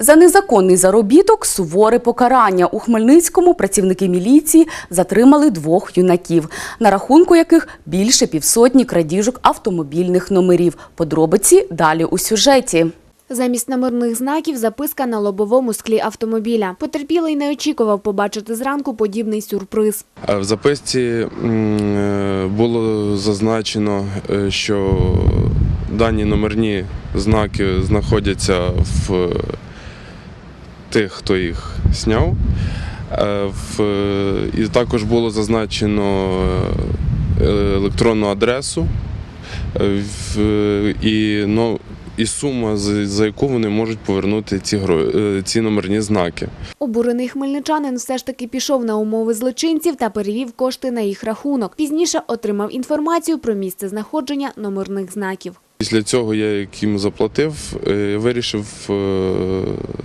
За незаконний заробіток суворе покарання. У Хмельницькому працівники міліції затримали двох юнаків, на рахунку яких більше півсотні крадіжок автомобільних номерів. Подробиці далі у сюжеті. Замість номерних знаків записка на лобовому склі автомобіля. Потерпілий не очікував побачити зранку подібний сюрприз. В записці е, було зазначено, е, що дані номерні знаки знаходяться в тих, хто їх зняв. Е, І також було зазначено е, електронну адресу е, і, ну, і сума, за яку вони можуть повернути ці, ці номерні знаки. Обурений хмельничанин все ж таки пішов на умови злочинців та перевів кошти на їх рахунок. Пізніше отримав інформацію про місце знаходження номерних знаків. Після цього я їм заплатив, е, вирішив е,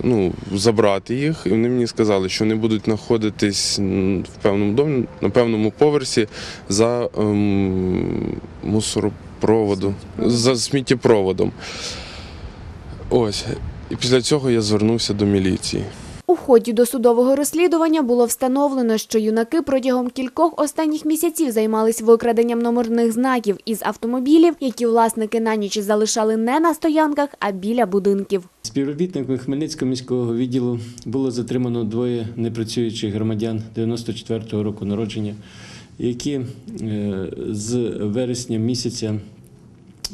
ну, забрати їх. І вони мені сказали, що вони будуть знаходитись в певному домі, на певному поверсі за ем, мусоропроводу, за сміттєпроводом. Ось. І після цього я звернувся до міліції. Ході досудового розслідування було встановлено, що юнаки протягом кількох останніх місяців займались викраденням номерних знаків із автомобілів, які власники на ніч залишали не на стоянках, а біля будинків. Співробітниками Хмельницького міського відділу було затримано двоє непрацюючих громадян 94-го року народження, які е, з вересня місяця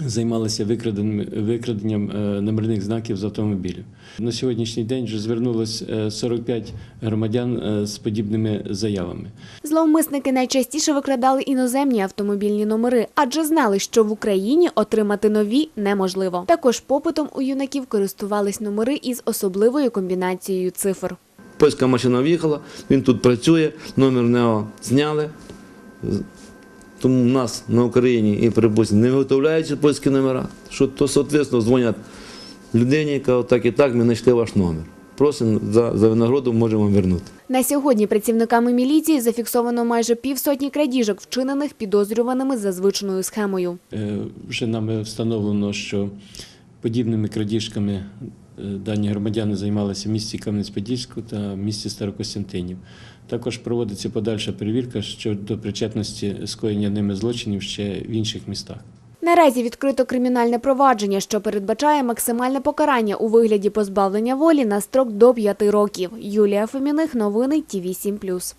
займалися викраденням, викраденням е, номерних знаків з автомобілів. На сьогоднішній день вже звернулось е, 45 громадян е, з подібними заявами. Зловмисники найчастіше викрадали іноземні автомобільні номери, адже знали, що в Україні отримати нові неможливо. Також попитом у юнаків користувались номери із особливою комбінацією цифр. Польська машина в'їхала, він тут працює, номер НЕО зняли. Тому в нас на Україні і прибузі не виготовляються польські номера, що то, соответственно, дзвонять людині, яка так і так, ми знайшли ваш номер. Просимо за, за винагороду можемо вернути. На сьогодні працівниками міліції зафіксовано майже півсотні крадіжок, вчинених підозрюваними за звичною схемою. Е, Вже нами встановлено, що подібними крадіжками дані громадяни займалися в місті Кам'янець-Подільську та в місті Старокостянтинів. Також проводиться подальша перевірка щодо причетності скоєння ними злочинів ще в інших містах. Наразі відкрито кримінальне провадження, що передбачає максимальне покарання у вигляді позбавлення волі на строк до 5 років. Юлія Феміних, новини ТІВІ 7+.